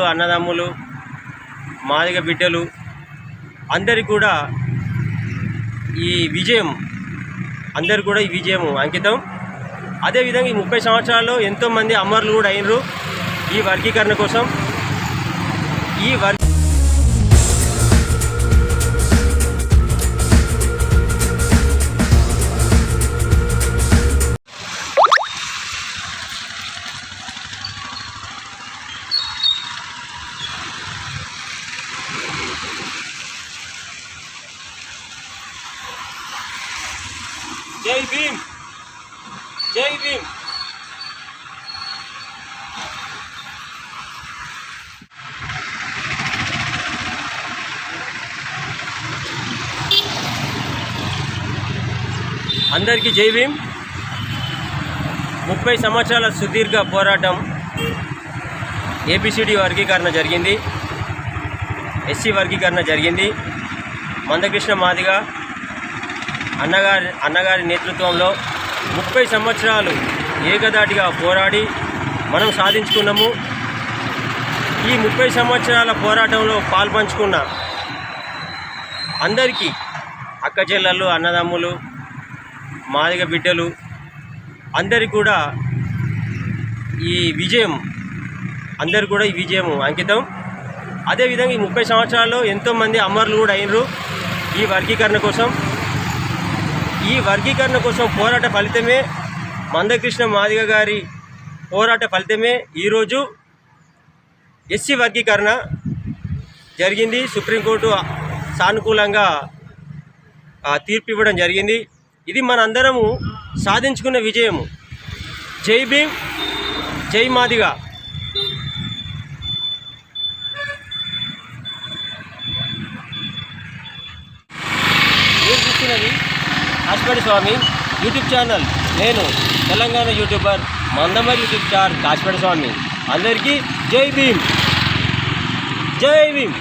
అన్నదమ్ములు మాదిగ బిడ్డలు అందరికి కూడా ఈ విజయం అందరు కూడా ఈ విజయం అంకితం. అదేవిధంగా ఈ ముప్పై సంవత్సరాల్లో ఎంతోమంది అమరులు కూడా అయినరు ఈ వర్గీకరణ కోసం. ఈ వర్గ జై భీమ్. జై భీమ్. అందరికీ జై భీమ్. ముప్పై సంవత్సరాల సుదీర్ఘ పోరాటం ఏబిసిడి వర్గీకరణ జరిగింది. ఎస్సీ వర్గీకరణ జరిగింది. మందకృష్ణ మాదిగా అన్నగారి అన్నగారి నేతృత్వంలో ముప్పై సంవత్సరాలు ఏకదాటిగా పోరాడి మనం సాధించుకున్నాము. ఈ ముప్పై సంవత్సరాల పోరాటంలో పాల్పంచుకున్న అందరికీ అక్క చెల్లెళ్ళు అన్నదమ్ములు మాదిగ బిడ్డలు అందరికీ కూడా ఈ విజయం అందరు కూడా ఈ విజయం అంకితం. అదేవిధంగా ఈ ముప్పై సంవత్సరాల్లో ఎంతోమంది అమరులు కూడా అయినరు ఈ వర్గీకరణ కోసం. ఈ వర్గీకరణ కోసం పోరాట ఫలితమే మందకృష్ణ మాదిగ గారి పోరాట ఫలితమే. ఈరోజు ఎస్సీ వర్గీకరణ జరిగింది. సుప్రీంకోర్టు సానుకూలంగా తీర్పు ఇవ్వడం జరిగింది. ఇది మనందరము సాధించుకున్న విజయము. జై భీమ్ జై మాదిగ. చూస్తున్నది కాశీపడి స్వామి యూట్యూబ్ ఛానల్. నేను Telangana YouTuber Mandamarri YouTube channel Kashipadi Swami. అందరికీ జై భీమ్. జై భీమ్.